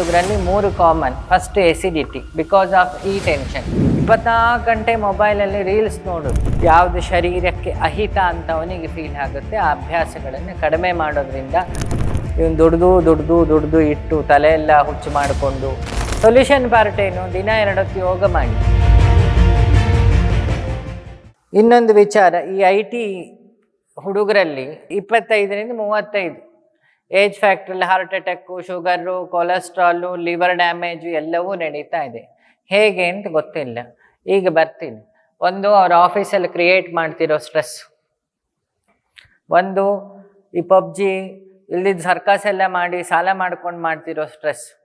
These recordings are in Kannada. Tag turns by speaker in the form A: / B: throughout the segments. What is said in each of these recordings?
A: ಹುಡುಗರಲ್ಲಿ ಮೂರು common first acidity because of ಈ ಟೆನ್ಷನ್ ಇಪ್ಪತ್ನಾಲ್ಕು ಗಂಟೆ ಮೊಬೈಲಲ್ಲಿ ರೀಲ್ಸ್ ನೋಡೋದು ಯಾವುದು ಶರೀರಕ್ಕೆ ಅಹಿತ ಅಂತ ಅವನಿಗೆ ಫೀಲ್ ಆಗುತ್ತೆ. ಆ ಅಭ್ಯಾಸಗಳನ್ನು ಕಡಿಮೆ ಮಾಡೋದ್ರಿಂದ ಇವನು ದುಡ್ದು ದುಡ್ದು ದುಡ್ದು ಇಟ್ಟು ತಲೆಯೆಲ್ಲ ಹುಚ್ಚು ಮಾಡಿಕೊಂಡು. ಸೊಲ್ಯೂಷನ್ ಪಾರ್ಟ್ ಏನು? ದಿನ ಎರಡಕ್ಕೆ ಯೋಗ ಮಾಡಿ. ಇನ್ನೊಂದು ವಿಚಾರ, ಈ ಐ ಟಿ ಹುಡುಗರಲ್ಲಿ ಇಪ್ಪತ್ತೈದರಿಂದ ಮೂವತ್ತೈದು. Age ಫ್ಯಾಕ್ಟ್ರಲ್ಲಿ heart attack, sugar, cholesterol, liver damage ಎಲ್ಲವೂ ನಡೀತಾ ಇದೆ. ಹೇಗೆ ಅಂತ ಗೊತ್ತಿಲ್ಲ. ಈಗ ಬರ್ತೀನಿ. ಒಂದು, ಅವ್ರ ಆಫೀಸಲ್ಲಿ ಕ್ರಿಯೇಟ್ ಮಾಡ್ತಿರೋ ಸ್ಟ್ರೆಸ್. ಒಂದು, ಈ ಪಬ್ಜಿ ಇಲ್ದಿದ್ದ ಸರ್ಕಸ್ ಎಲ್ಲ ಮಾಡಿ ಸಾಲ ಮಾಡ್ಕೊಂಡು ಮಾಡ್ತಿರೋ ಸ್ಟ್ರೆಸ್.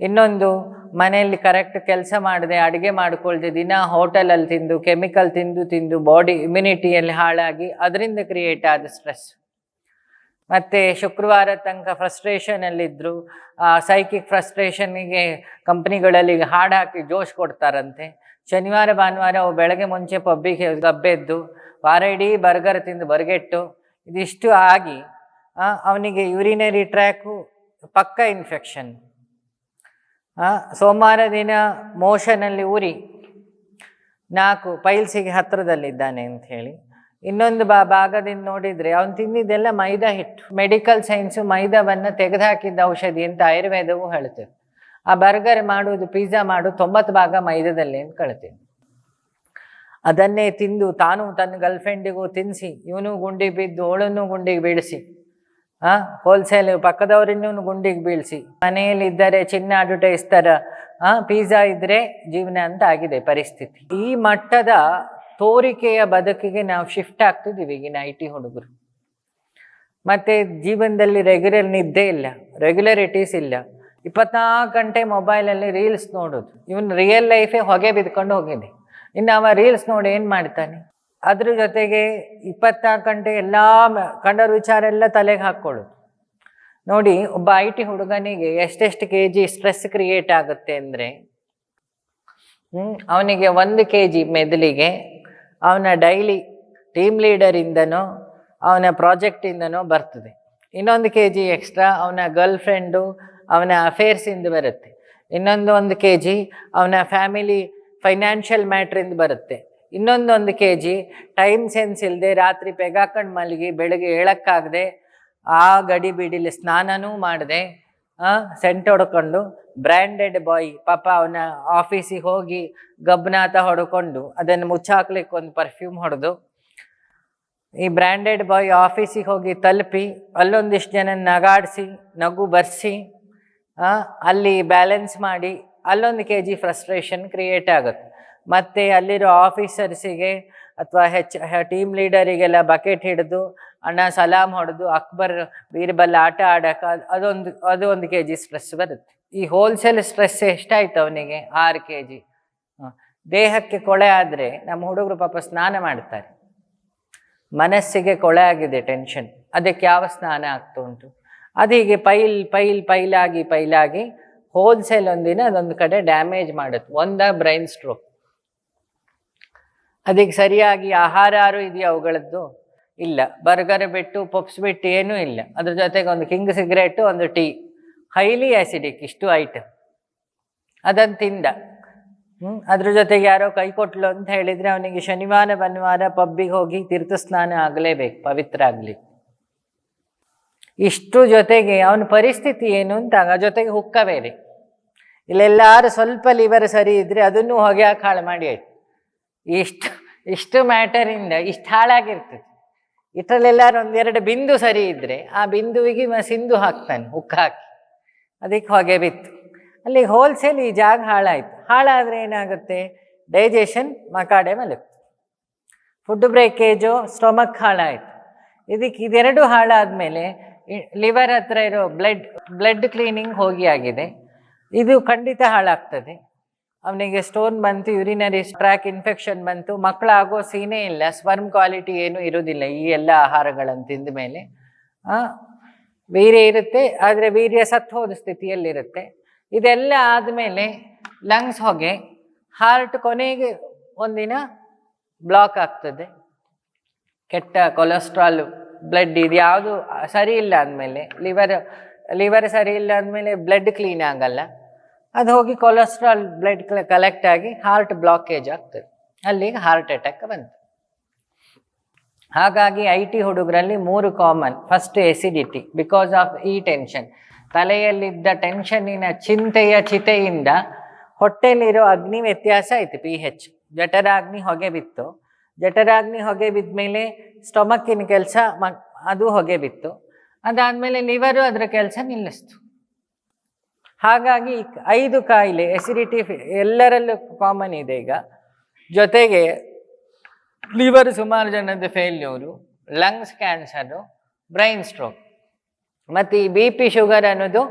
A: ಇನ್ನೊಂದು, ಮನೆಯಲ್ಲಿ ಕರೆಕ್ಟ್ ಕೆಲಸ ಮಾಡದೆ, ಅಡುಗೆ ಮಾಡ್ಕೊಳ್ದೆ, ದಿನ ಹೋಟೆಲಲ್ಲಿ ತಿಂದು, ಕೆಮಿಕಲ್ ತಿಂದು ತಿಂದು, ಬಾಡಿ ಇಮ್ಯುನಿಟಿಯಲ್ಲಿ ಹಾಳಾಗಿ, ಅದರಿಂದ ಕ್ರಿಯೇಟ್ ಆದ ಸ್ಟ್ರೆಸ್. ಮತ್ತು ಶುಕ್ರವಾರ ತನಕ ಫ್ರಸ್ಟ್ರೇಷನಲ್ಲಿದ್ದರು ಸೈಕಿಕ್ ಫ್ರಸ್ಟ್ರೇಷನ್ನಿಗೆ ಕಂಪ್ನಿಗಳಲ್ಲಿ ಹಾಡು ಹಾಕಿ ಜೋಶ್ ಕೊಡ್ತಾರಂತೆ. ಶನಿವಾರ, ಭಾನುವಾರ ಅವು ಬೆಳಗ್ಗೆ ಮುಂಚೆ ಪಬ್ಬಿಗೆ ಗಬ್ಬೆದ್ದು ವಾರ ಇಡೀ ಬರ್ಗರ್ ತಿಂದು ಬರ್ಗೆಟ್ಟು, ಇದಿಷ್ಟು ಆಗಿ ಅವನಿಗೆ ಯೂರಿನರಿ ಟ್ರ್ಯಾಕು ಪಕ್ಕ ಇನ್ಫೆಕ್ಷನ್ ಸೋಮವಾರ ದಿನ ಮೋಷನಲ್ಲಿ ಉರಿ ನಾಲ್ಕು ಪೈಲ್ಸಿಗೆ ಹತ್ತಿರದಲ್ಲಿದ್ದಾನೆ ಅಂತ ಹೇಳಿ. ಇನ್ನೊಂದು ಬಾ ಭಾಗದಿಂದ ನೋಡಿದರೆ ಅವನು ತಿಂದಿದ್ದೆಲ್ಲ ಮೈದಾ ಹಿಟ್ಟು. ಮೆಡಿಕಲ್ ಸೈನ್ಸು ಮೈದಾವನ್ನು ತೆಗೆದುಹಾಕಿದ್ದ ಔಷಧಿ ಅಂತ ಆಯುರ್ವೇದವು ಹೇಳ್ತೇವೆ ಆ ಬರ್ಗರ್ ಮಾಡುವುದು ಪಿಜ್ಜಾ ಮಾಡು ತೊಂಬತ್ತು ಭಾಗ ಮೈದಾದಲ್ಲಿ ಅಂತ ಕಳ್ತೀನಿ. ಅದನ್ನೇ ತಿಂದು ತಾನು ತನ್ನ ಗರ್ಲ್ಫ್ರೆಂಡಿಗೂ ತಿನ್ನಿಸಿ ಇವನು ಗುಂಡಿ ಬಿದ್ದು ಅವಳನ್ನು ಗುಂಡಿಗೆ ಬೀಳಿಸಿ, ಆ ಹೋಲ್ಸೇಲ್ ಪಕ್ಕದವರಿನ್ನೂ ಗುಂಡಿಗೆ ಬೀಳಿಸಿ, ಮನೆಯಲ್ಲಿ ಇದ್ದರೆ ಚಿನ್ನ ಅಡ್ವರ್ಟೈಸ್ ಥರ ಆ ಪಿಜ್ಜಾ ಇದ್ದರೆ ಜೀವನ ಅಂತ ಆಗಿದೆ ಪರಿಸ್ಥಿತಿ. ಈ ಮಟ್ಟದ ತೋರಿಕೆಯ ಬದುಕಿಗೆ ನಾವು ಶಿಫ್ಟ್ ಆಗ್ತಿದ್ದೀವಿ ಈಗಿನ ಐ ಟಿ ಹುಡುಗರು. ಮತ್ತು ಜೀವನದಲ್ಲಿ ರೆಗ್ಯುಲರ್ ನಿದ್ದೆ ಇಲ್ಲ ರೆಗ್ಯುಲರಿಟೀಸ್ ಇಲ್ಲ. ಇಪ್ಪತ್ನಾಲ್ಕು ಗಂಟೆ ಮೊಬೈಲಲ್ಲಿ ರೀಲ್ಸ್ ನೋಡೋದು. ಇವನು ರಿಯಲ್ ಲೈಫೇ ಹೊಗೆ ಬಿದ್ಕೊಂಡು ಹೋಗಿದೆ. ಇನ್ನು ಅವ ರೀಲ್ಸ್ ನೋಡಿ ಏನು ಮಾಡ್ತಾನೆ? ಅದ್ರ ಜೊತೆಗೆ ಇಪ್ಪತ್ನಾಲ್ಕು ಗಂಟೆ ಎಲ್ಲ ಕಂಡರ ವಿಚಾರ ಎಲ್ಲ ತಲೆಗೆ ಹಾಕ್ಕೊಳ್ಳೋದು. ನೋಡಿ, ಒಬ್ಬ ಐ ಟಿ ಹುಡುಗನಿಗೆ ಎಷ್ಟೆಷ್ಟು ಕೆ ಜಿ ಸ್ಟ್ರೆಸ್ ಕ್ರಿಯೇಟ್ ಆಗುತ್ತೆ ಅಂದರೆ ಅವನಿಗೆ ಒಂದು ಕೆ ಜಿ ಮೆದುಳಿಗೆ ಅವನ ಡೈಲಿ ಟೀಮ್ ಲೀಡರಿಂದನೋ ಅವನ ಪ್ರಾಜೆಕ್ಟಿಂದನೋ ಬರ್ತದೆ. ಇನ್ನೊಂದು ಕೆ ಜಿ ಎಕ್ಸ್ಟ್ರಾ ಅವನ ಗರ್ಲ್ ಫ್ರೆಂಡು ಅವನ ಅಫೇರ್ಸಿಂದ ಬರುತ್ತೆ. ಇನ್ನೊಂದು ಒಂದು ಕೆ ಜಿ ಅವನ ಫ್ಯಾಮಿಲಿ ಫೈನಾನ್ಷಿಯಲ್ ಮ್ಯಾಟ್ರಿಂದ ಬರುತ್ತೆ. ಇನ್ನೊಂದೊಂದು ಕೆ ಜಿ ಟೈಮ್ ಸೆನ್ಸ್ ಇಲ್ಲದೆ ರಾತ್ರಿ ಪೆಗಾಕೊಂಡು ಮಲಗಿ ಬೆಳಗ್ಗೆ ಏಳಕ್ಕಾಗದೆ ಆ ಗಡಿ ಬಿಡಿಲಿ ಸ್ನಾನನೂ ಮಾಡದೆ ಸೆಂಟ್ ಹೊಡ್ಕೊಂಡು ಬ್ರ್ಯಾಂಡೆಡ್ ಬಾಯ್ ಪಾಪ ಅವನ ಆಫೀಸಿಗೆ ಹೋಗಿ ಗಬ್ನಾಥ ಹೊಡ್ಕೊಂಡು ಅದನ್ನು ಮುಚ್ಚಾಕ್ಲಿಕ್ಕೆ ಒಂದು ಪರ್ಫ್ಯೂಮ್ ಹೊಡೆದು ಈ ಬ್ರ್ಯಾಂಡೆಡ್ ಬಾಯ್ ಆಫೀಸಿಗೆ ಹೋಗಿ ತಲುಪಿ ಅಲ್ಲೊಂದಿಷ್ಟು ಜನ ನಗಾಡಿಸಿ, ನಗು ಬರ್ಸಿ ಅಲ್ಲಿ ಬ್ಯಾಲೆನ್ಸ್ ಮಾಡಿ ಅಲ್ಲೊಂದು ಕೆ ಜಿ ಫ್ರಸ್ಟ್ರೇಷನ್ ಕ್ರಿಯೇಟ್ ಆಗುತ್ತೆ. ಮತ್ತು ಅಲ್ಲಿರೋ ಆಫೀಸರ್ಸಿಗೆ ಅಥವಾ ಹೆಚ್ ಟೀಮ್ ಲೀಡರಿಗೆಲ್ಲ ಬಕೆಟ್ ಹಿಡಿದು ಅಣ್ಣ ಸಲಾಮ್ ಹೊಡೆದು ಅಕ್ಬರ್ ಬೀರ್ಬಲ್ ಆಟ ಆಡೋಕೆ ಅದೊಂದು ಅದು ಒಂದು ಕೆ ಜಿ ಸ್ಟ್ರೆಸ್ ಬರುತ್ತೆ. ಈ ಹೋಲ್ಸೇಲ್ ಸ್ಟ್ರೆಸ್ ಎಷ್ಟಾಯ್ತು ಅವನಿಗೆ? ಆರು ಕೆ ಜಿ ದೇಹಕ್ಕೆ ಕೊಳೆ ಆದರೆ ನಮ್ಮ ಹುಡುಗರು ಪಾಪ ಸ್ನಾನ ಮಾಡ್ತಾರೆ. ಮನಸ್ಸಿಗೆ ಕೊಳೆ ಆಗಿದೆ ಟೆನ್ಷನ್ ಅದಕ್ಕೆ ಯಾವ ಸ್ನಾನ ಆಗ್ತಾ ಉಂಟು? ಅದು ಹೀಗೆ ಪೈಲ್ ಪೈಲ್, ಪೈಲಾಗಿ ಪೈಲಾಗಿ ಹೋಲ್ಸೇಲ್ ಒಂದಿನ ಅದೊಂದು ಕಡೆ ಡ್ಯಾಮೇಜ್ ಮಾಡುತ್ತೆ. ಒಂದ ಬ್ರೈನ್ ಸ್ಟ್ರೋಕ್ ಅದಕ್ಕೆ ಸರಿಯಾಗಿ ಆಹಾರಾರು ಇದೆಯಾ ಅವುಗಳದ್ದು? ಇಲ್ಲ. ಬರ್ಗರ್ ಬಿಟ್ಟು, ಪಪ್ಸ್ ಬಿಟ್ಟು ಏನೂ ಇಲ್ಲ. ಅದ್ರ ಜೊತೆಗೆ ಒಂದು ಕಿಂಗ್ ಸಿಗರೇಟು, ಒಂದು ಟೀ. ಹೈಲಿ ಆ್ಯಸಿಡಿಕ್ ಇಷ್ಟು ಐಟಮ್ ಅದನ್ನು ತಿಂದ. ಹ್ಞೂ ಅದ್ರ ಜೊತೆಗೆ ಯಾರೋ ಕೈ ಕೊಟ್ಲು ಅಂತ ಹೇಳಿದರೆ ಅವನಿಗೆ ಶನಿವಾರ ಭಾನುವಾರ ಪಬ್ಬಿಗೆ ಹೋಗಿ ತೀರ್ಥ ಸ್ನಾನ ಆಗಲೇಬೇಕು, ಪವಿತ್ರ ಆಗಲಿ. ಇಷ್ಟು ಜೊತೆಗೆ ಅವನ ಪರಿಸ್ಥಿತಿ ಏನು ಅಂತ ಜೊತೆಗೆ ಹುಕ್ಕ ಬೇರೆ. ಇಲ್ಲೆಲ್ಲಾರು ಸ್ವಲ್ಪ ಲಿವರ್ ಸರಿ ಇದ್ದರೆ ಅದನ್ನು ಹೊಗೆ ಹಾಕಿ ಹಾಳು ಮಾಡಿ ಆಯ್ತು. ಇಷ್ಟು ಇಷ್ಟು ಮ್ಯಾಟರಿಂದ ಇಷ್ಟು ಹಾಳಾಗಿರ್ತದೆ. ಇಷ್ಟರಲ್ಲೆಲ್ಲಾರು ಒಂದೆರಡು ಬಿಂದು ಸರಿ ಇದ್ದರೆ ಆ ಬಿಂದುವಿಗೆ ಸಿಂಧು ಹಾಕ್ತಾನೆ ಉಕ್ಕು ಹಾಕಿ. ಅದಕ್ಕೆ ಹೊಗೆ ಬಿತ್ತು. ಅಲ್ಲಿ ಹೋಲ್ಸೇಲ್ ಈ ಜಾಗ ಹಾಳಾಯಿತು. ಹಾಳಾದರೆ ಏನಾಗುತ್ತೆ? ಡೈಜೆಷನ್ ಮಕಾಡೆ ಮಲಗ್ತು. ಫುಡ್ ಬ್ರೇಕೇಜು ಸ್ಟೊಮಕ್ ಹಾಳಾಯಿತು. ಇದಕ್ಕೆ ಇದೆರಡು ಹಾಳಾದಮೇಲೆ ಲಿವರ್ ಹತ್ರ ಇರೋ ಬ್ಲಡ್ ಬ್ಲಡ್ ಕ್ಲೀನಿಂಗ್ ಹೋಗಿ ಆಗಿದೆ. ಇದು ಖಂಡಿತ ಹಾಳಾಗ್ತದೆ. ಅವನಿಗೆ ಸ್ಟೋನ್ ಬಂತು ಯುರಿನರಿ ಟ್ರ್ಯಾಕ್ ಇನ್ಫೆಕ್ಷನ್ ಬಂತು, ಮಕ್ಕಳಾಗೋ ಸೀನೇ ಇಲ್ಲ ಸ್ವರ್ಮ್ ಕ್ವಾಲಿಟಿ ಏನೂ ಇರೋದಿಲ್ಲ ಈ ಎಲ್ಲ ಆಹಾರಗಳನ್ನು ತಿಂದ ಮೇಲೆ. ವೀರ್ಯ ಇರುತ್ತೆ, ಆದರೆ ವೀರ್ಯ ಸತ್ತು ಹೋದ ಸ್ಥಿತಿಯಲ್ಲಿರುತ್ತೆ. ಇದೆಲ್ಲ ಆದಮೇಲೆ ಲಂಗ್ಸ್ ಹೊಗೆ ಹಾರ್ಟ್ ಕೊನೆಗೆ ಒಂದಿನ ಬ್ಲಾಕ್ ಆಗ್ತದೆ. ಕೆಟ್ಟ ಕೊಲೆಸ್ಟ್ರಾಲ್ ಬ್ಲಡ್ ಇದು ಯಾವುದು ಸರಿ ಇಲ್ಲ ಅಂದಮೇಲೆ ಲಿವರ್ ಲಿವರ್ ಸರಿ ಇಲ್ಲ ಅಂದಮೇಲೆ ಬ್ಲಡ್ ಕ್ಲೀನ್ ಆಗಲ್ಲ. ಅದು ಹೋಗಿ ಕೊಲೆಸ್ಟ್ರಾಲ್ ಬ್ಲಡ್ ಕಲೆಕ್ಟ್ ಆಗಿ ಹಾರ್ಟ್ ಬ್ಲಾಕೇಜ್ ಆಗ್ತದೆ. ಅಲ್ಲಿಗೆ ಹಾರ್ಟ್ ಅಟ್ಯಾಕ್ ಬಂತು. ಹಾಗಾಗಿ ಐ ಟಿ ಹುಡುಗರಲ್ಲಿ ಮೂರು common first acidity because of ಈ ಟೆನ್ಷನ್ ತಲೆಯಲ್ಲಿದ್ದ ಟೆನ್ಷನ್ನಿನ ಚಿಂತೆಯ ಚಿತೆಯಿಂದ ಹೊಟ್ಟೆಯಲ್ಲಿರೋ ಅಗ್ನಿ ವ್ಯತ್ಯಾಸ ಆಯಿತು ಪಿ ಹೆಚ್ ಜಠರಾಗ್ನಿ ಹೊಗೆ ಬಿತ್ತು. ಜಠರಾಗ್ನಿ ಹೊಗೆ ಬಿದ್ದ ಮೇಲೆ ಸ್ಟೊಮಕ್ಕಿನ ಕೆಲಸ ಮ ಅದು ಹೊಗೆ ಬಿತ್ತು. ಅದಾದಮೇಲೆ ಲಿವರು ಅದರ ಕೆಲಸ ನಿಲ್ಲಿಸ್ತು. ಹಾಗಾಗಿ ಐದು ಕಾಯಿಲೆ ಎಸಿಡಿಟಿ ಎಲ್ಲರಲ್ಲೂ ಕಾಮನ್ ಇದೆ ಈಗ. ಜೊತೆಗೆ ಲಿವರ್ ಸುಮಾರು ಜನದ failure lungs cancer brain stroke ಮತ್ತು ಈ ಬಿ ಪಿ ಶುಗರ್ ಅನ್ನೋದು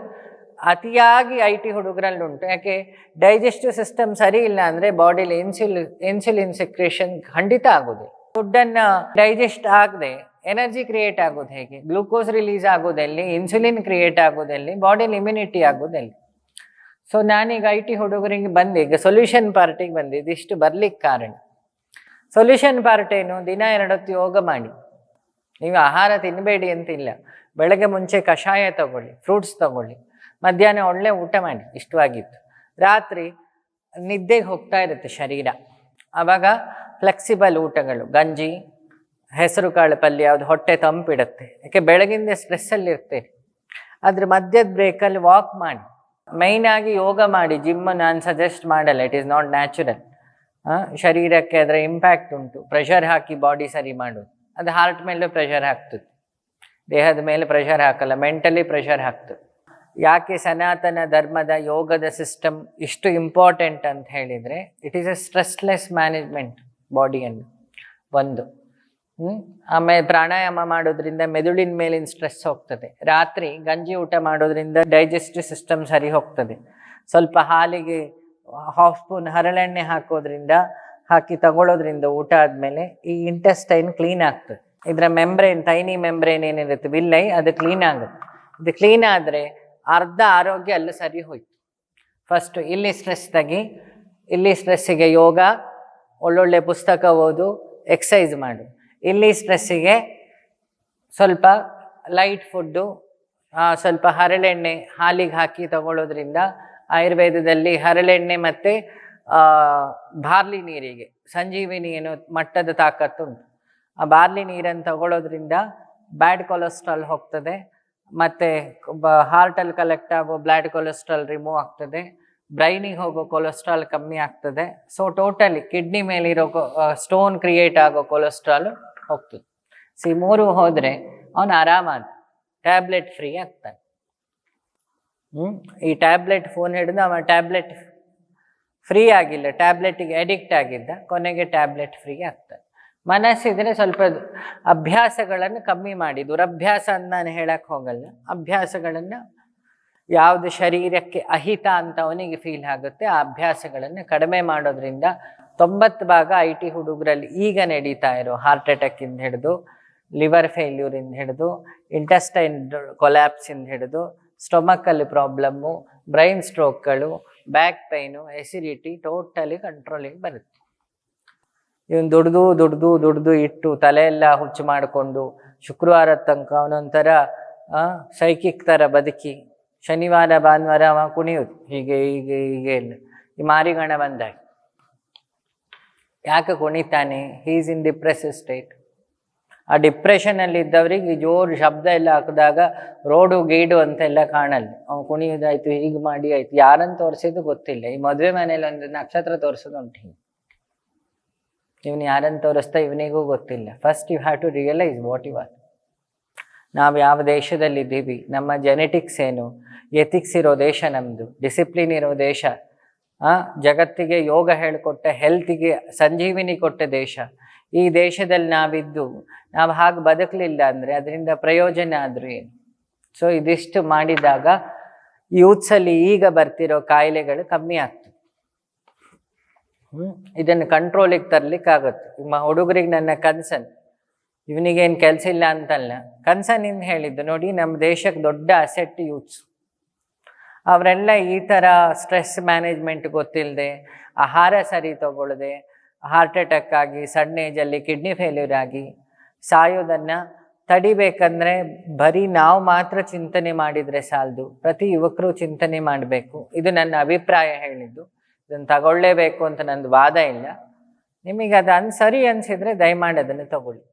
A: ಅತಿಯಾಗಿ ಐ ಟಿ ಹುಡುಗರಲ್ಲಿ ಉಂಟು. ಯಾಕೆ? ಡೈಜೆಸ್ಟಿವ್ ಸಿಸ್ಟಮ್ ಸರಿ ಇಲ್ಲ ಅಂದರೆ ಬಾಡಿಲಿ ಇನ್ಸುಲ್ ಇನ್ಸುಲಿನ್ ಸೆಕ್ರೇಷನ್ ಖಂಡಿತ ಆಗೋದಿಲ್ಲ ಫುಡ್ಡನ್ನು ಡೈಜೆಸ್ಟ್ ಆಗದೆ ಎನರ್ಜಿ ಕ್ರಿಯೇಟ್ ಆಗೋದು ಹೇಗೆ? ಗ್ಲೂಕೋಸ್ ರಿಲೀಸ್ ಆಗೋದಲ್ಲಿ ಇನ್ಸುಲಿನ್ ಕ್ರಿಯೇಟ್ ಆಗೋದಲ್ಲಿ ಬಾಡಿಲಿ ಇಮ್ಯುನಿಟಿ ಆಗೋದಲ್ಲಿ. ಸೊ ನಾನೀಗ ಐ ಟಿ ಹುಡುಗರಿಗೆ ಬಂದೆ. ಈಗ ಸೊಲ್ಯೂಷನ್ ಪಾರ್ಟಿಗೆ ಬಂದೆ. ಇಷ್ಟು ಬರ್ಲಿಕ್ಕೆ ಕಾರಣ. ಸೊಲ್ಯೂಷನ್ ಪಾರ್ಟ್ ಏನು? ದಿನ ಎರಡೊತ್ತು ಯೋಗ ಮಾಡಿ. ನೀವು ಆಹಾರ ತಿನ್ನಬೇಡಿ ಅಂತಿಲ್ಲ. ಬೆಳಗ್ಗೆ ಮುಂಚೆ ಕಷಾಯ ತಗೊಳ್ಳಿ ಫ್ರೂಟ್ಸ್ ತಗೊಳ್ಳಿ. ಮಧ್ಯಾಹ್ನ ಒಳ್ಳೆ ಊಟ ಮಾಡಿ. ಇಷ್ಟವಾಗಿತ್ತು ರಾತ್ರಿ ನಿದ್ದೆಗೆ ಹೋಗ್ತಾ ಇರುತ್ತೆ ಶರೀರ. ಆವಾಗ ಫ್ಲೆಕ್ಸಿಬಲ್ ಊಟಗಳು. ಗಂಜಿ ಹೆಸರು ಕಾಳು ಪಲ್ಯ ಯಾವುದು? ಹೊಟ್ಟೆ ತಂಪಿಡುತ್ತೆ. ಯಾಕೆ ಬೆಳಗಿಂದ ಸ್ಟ್ರೆಸ್ಸಲ್ಲಿ ಇರ್ತೀರಿ ಅದ್ರ ಮಧ್ಯದ ಬ್ರೇಕಲ್ಲಿ ವಾಕ್ ಮಾಡಿ. ಮೈನಾಗಿ ಯೋಗ ಮಾಡಿ ಜಿಮ್ ನಾನು ಸಜೆಸ್ಟ್ ಮಾಡಲ್ಲ. ಇಟ್ ಈಸ್ ನಾಟ್ ನ್ಯಾಚುರಲ್ ಶರೀರಕ್ಕೆ ಅದರ ಇಂಪ್ಯಾಕ್ಟ್ ಉಂಟು. ಪ್ರೆಷರ್ ಹಾಕಿ ಬಾಡಿ ಸರಿ ಮಾಡೋದು. ಅದು ಹಾರ್ಟ್ ಮೇಲೆ ಪ್ರೆಷರ್ ಹಾಕ್ತದೆ. ದೇಹದ ಮೇಲೆ ಪ್ರೆಷರ್ ಹಾಕಲ್ಲ ಮೆಂಟಲಿ ಪ್ರೆಷರ್ ಹಾಕ್ತದೆ. ಯಾಕೆ ಸನಾತನ ಧರ್ಮದ ಯೋಗದ ಸಿಸ್ಟಮ್ ಇಷ್ಟು ಇಂಪಾರ್ಟೆಂಟ್ ಅಂತ ಹೇಳಿದರೆ it is a stressless management ಬಾಡಿಯನ್ನು ಒಂದು. ಹ್ಮ್? ಆಮೇಲೆ ಪ್ರಾಣಾಯಾಮ ಮಾಡೋದ್ರಿಂದ ಮೆದುಳಿನ ಮೇಲಿನ ಸ್ಟ್ರೆಸ್ ಹೋಗ್ತದೆ. ರಾತ್ರಿ ಗಂಜಿ ಊಟ ಮಾಡೋದ್ರಿಂದ ಡೈಜೆಸ್ಟಿವ್ ಸಿಸ್ಟಮ್ ಸರಿ ಹೋಗ್ತದೆ. ಸ್ವಲ್ಪ ಹಾಲಿಗೆ ಹಾಫ್ ಸ್ಪೂನ್ ಹರಳೆಣ್ಣೆ ಹಾಕೋದ್ರಿಂದ, ಹಾಕಿ ತಗೊಳ್ಳೋದ್ರಿಂದ ಊಟ ಆದಮೇಲೆ ಈ ಇಂಟೆಸ್ಟೈನ್ ಕ್ಲೀನ್ ಆಗ್ತದೆ. ಇದರ ಮೆಂಬ್ರೇನ್ ಟೈನಿ ಮೆಂಬ್ರೇನ್ ಏನಿರುತ್ತೆ ವಿಲ್ಲೈ, ಅದು ಕ್ಲೀನ್ ಆಗುತ್ತೆ. ಇದು ಕ್ಲೀನ್ ಆದರೆ ಅರ್ಧ ಆರೋಗ್ಯ ಅಲ್ಲೂ ಸರಿ ಹೋಯ್ತು. ಫಸ್ಟು ಇಲ್ಲಿ ಸ್ಟ್ರೆಸ್ ತೆಗಿ, ಇಲ್ಲಿ ಸ್ಟ್ರೆಸ್ಸಿಗೆ ಯೋಗ, ಒಳ್ಳೊಳ್ಳೆ ಪುಸ್ತಕ ಓದು ಎಕ್ಸಸೈಸ್ ಮಾಡು. ಇಲ್ಲಿ ಸ್ಟ್ರೆಸ್ಸಿಗೆ ಸ್ವಲ್ಪ ಲೈಟ್ ಫುಡ್ಡು ಸ್ವಲ್ಪ ಹರಳೆಣ್ಣೆ ಹಾಲಿಗೆ ಹಾಕಿ ತಗೊಳ್ಳೋದ್ರಿಂದ ಆಯುರ್ವೇದದಲ್ಲಿ ಹರಳೆಣ್ಣೆ ಮತ್ತು ಬಾರ್ಲಿ ನೀರಿಗೆ, ಸಂಜೀವಿನಿ ಏನು ಮಟ್ಟದ ತಾಕತ್ತುಂಟು ಆ ಬಾರ್ಲಿ ನೀರನ್ನು ತಗೊಳ್ಳೋದ್ರಿಂದ ಬ್ಯಾಡ್ ಕೊಲೆಸ್ಟ್ರಾಲ್ ಹೋಗ್ತದೆ, ಮತ್ತು ಹಾರ್ಟಲ್ಲಿ ಕಲೆಕ್ಟ್ ಆಗೋ ಬ್ಲಾಡ್ ಕೊಲೆಸ್ಟ್ರಾಲ್ ರಿಮೂವ್ ಆಗ್ತದೆ ಬ್ರೈನಿಗೆ ಹೋಗೋ ಕೊಲೆಸ್ಟ್ರಾಲ್ ಕಮ್ಮಿ ಆಗ್ತದೆ. ಸೊ ಟೋಟಲಿ ಕಿಡ್ನಿ ಮೇಲಿರೋ ಸ್ಟೋನ್ ಕ್ರಿಯೇಟ್ ಆಗೋ ಕೊಲೆಸ್ಟ್ರಾಲ್ ಹೋಗ್ತದೆ ಸಿ ಮೂರು ಹೋದರೆ ಅವನು ಆರಾಮಾದ. ಟ್ಯಾಬ್ಲೆಟ್ ಫ್ರೀ ಆಗ್ತಾನೆ. ಹ್ಞೂ ಈ ಟ್ಯಾಬ್ಲೆಟ್ ಫೋನ್ ಹಿಡಿದು ಅವನ ಟ್ಯಾಬ್ಲೆಟ್ ಫ್ರೀ ಆಗಿಲ್ಲ. ಟ್ಯಾಬ್ಲೆಟಿಗೆ ಅಡಿಕ್ಟ್ ಆಗಿದ್ದ. ಕೊನೆಗೆ ಟ್ಯಾಬ್ಲೆಟ್ ಫ್ರೀ ಆಗ್ತಾನೆ. ಮನಸ್ಸಿದ್ರೆ ಸ್ವಲ್ಪ ಅಭ್ಯಾಸಗಳನ್ನು ಕಮ್ಮಿ ಮಾಡಿ. ದುರಭ್ಯಾಸ ಅಂತ ನಾನು ಹೇಳಕ್ಕೆ ಹೋಗಲ್ಲ. ಅಭ್ಯಾಸಗಳನ್ನು ಯಾವುದು ಶರೀರಕ್ಕೆ ಅಹಿತ ಅಂತ ಅವನಿಗೆ ಫೀಲ್ ಆಗುತ್ತೆ. ಆ ಅಭ್ಯಾಸಗಳನ್ನು ಕಡಿಮೆ ಮಾಡೋದ್ರಿಂದ ತೊಂಬತ್ತು ಭಾಗ ಐ ಟಿ ಹುಡುಗರಲ್ಲಿ ಈಗ ನಡೀತಾ ಇರೋ ಹಾರ್ಟ್ ಅಟ್ಯಾಕಿಂದ ಹಿಡಿದು ಲಿವರ್ ಫೇಲ್ಯೂರಿಂದ ಹಿಡಿದು ಇಂಟೆಸ್ಟೈನ್ ಕೊಲ್ಯಾಪ್ಸಿಂದ ಹಿಡಿದು ಸ್ಟೊಮಕ್ಕಲ್ಲಿ ಪ್ರಾಬ್ಲಮ್ಮು ಬ್ರೈನ್ ಸ್ಟ್ರೋಕ್ಗಳು ಬ್ಯಾಕ್ ಪೈನು ಎಸಿಡಿಟಿ ಟೋಟಲಿ ಕಂಟ್ರೋಲಿಗೆ ಬರುತ್ತೆ. ಇವನು ದುಡ್ದು ದುಡ್ದು ದುಡ್ದು ಇಟ್ಟು ತಲೆಯೆಲ್ಲ ಹುಚ್ಚು ಮಾಡಿಕೊಂಡು ಶುಕ್ರವಾರದ ತನಕ ಅವನೊಂಥರ ಸೈಕಿಕ್ ಥರ ಬದುಕಿ ಶನಿವಾರ, ಭಾನುವಾರ ಅವ ಕುಣಿಯೋದು. ಹೀಗೆ ಹೀಗೆ ಹೀಗೆ ಇಲ್ಲ ಈ ಮಾರಿಗಣ ಬಂದಾಗ ಯಾಕೆ ಕುಣಿತಾನೆ? ಹೀಸ್ ಇನ್ ಡಿಪ್ರೆಸ್ ಸ್ಟೇಟ್ ಆ ಡಿಪ್ರೆಷನಲ್ಲಿ ಇದ್ದವ್ರಿಗೆ ಜೋರು ಶಬ್ದ ಎಲ್ಲ ಹಾಕಿದಾಗ ರೋಡು, ಗೀಡು ಅಂತೆಲ್ಲ ಕಾಣಲ್ಲ. ಅವ್ನು ಕುಣಿಯೋದಾಯ್ತು, ಹೀಗೆ ಮಾಡಿ ಆಯ್ತು. ಯಾರನ್ನು ತೋರಿಸಿದ್ದು ಗೊತ್ತಿಲ್ಲ. ಈ ಮದುವೆ ಮನೇಲಿ ಒಂದು ನಕ್ಷತ್ರ ತೋರಿಸೋದುಂಟು ಹಿಂಗೆ. ಇವನು ಯಾರನ್ನು ತೋರಿಸ್ತಾ ಇವನಿಗೂ ಗೊತ್ತಿಲ್ಲ. First you have to realise what you are ನಾವು ಯಾವ ದೇಶದಲ್ಲಿದ್ದೀವಿ, ನಮ್ಮ ಜೆನೆಟಿಕ್ಸ್ ಏನು ಎಥಿಕ್ಸ್ ಇರೋ ದೇಶ ನಮ್ಮದು ಡಿಸಿಪ್ಲಿನ್ ಇರೋ ದೇಶ ಜಗತ್ತಿಗೆ ಯೋಗ ಹೇಳಿಕೊಟ್ಟ ಹೆಲ್ತಿಗೆ ಸಂಜೀವಿನಿ ಕೊಟ್ಟ ದೇಶ. ಈ ದೇಶದಲ್ಲಿ ನಾವಿದ್ದು, ನಾವು ಹಾಗೆ ಬದುಕಲಿಲ್ಲ ಅಂದರೆ ಅದರಿಂದ ಪ್ರಯೋಜನ ಆದರೂ ಏನು? ಸೊ ಇದಿಷ್ಟು ಮಾಡಿದಾಗ ಯೂತ್ಸಲ್ಲಿ ಈಗ ಬರ್ತಿರೋ ಕಾಯಿಲೆಗಳು ಕಮ್ಮಿ ಆಗ್ತದೆ. ಇದನ್ನು ಕಂಟ್ರೋಲಿಗೆ ತರಲಿಕ್ಕಾಗುತ್ತೆ. ನಿಮ್ಮ ಹುಡುಗರಿಗೆ ನನ್ನ ಕನ್ಸನ್ ಇವನಿಗೇನು ಕೆಲಸ ಇಲ್ಲ ಅಂತಲ್ಲ. ಕನ್ಸನ್ ಇಂದ ಹೇಳಿದ್ದು, ನೋಡಿ ನಮ್ಮ ದೇಶಕ್ಕೆ ದೊಡ್ಡ ಅಸೆಟ್ ಯೂತ್ಸ್ ಅವರೆಲ್ಲ ಈ ಥರ ಸ್ಟ್ರೆಸ್ ಮ್ಯಾನೇಜ್ಮೆಂಟ್ ಗೊತ್ತಿಲ್ಲದೆ ಆಹಾರ ಸರಿ ತಗೊಳ್ಳದೆ ಹಾರ್ಟ್ ಅಟ್ಯಾಕ್ ಆಗಿ ಸಣ್ಣ ಏಜಲ್ಲಿ ಕಿಡ್ನಿ ಫೇಲ್ಯೂರ್ ಆಗಿ ಸಾಯೋದನ್ನು ತಡಿಬೇಕಂದ್ರೆ ಬರೀ ನಾವು ಮಾತ್ರ ಚಿಂತನೆ ಮಾಡಿದರೆ ಸಾಲದು. ಪ್ರತಿ ಯುವಕರು ಚಿಂತನೆ ಮಾಡಬೇಕು. ಇದು ನನ್ನ ಅಭಿಪ್ರಾಯ ಹೇಳಿದ್ದು. ಇದನ್ನು ತಗೊಳ್ಳೇಬೇಕು ಅಂತ ನಂದು ವಾದ ಇಲ್ಲ. ನಿಮಗೆ ಅದು ಅನ್ ಸರಿ ಅನಿಸಿದರೆ ದಯಮಾಡಿ ಅದನ್ನು ತಗೊಳ್ಳಿ.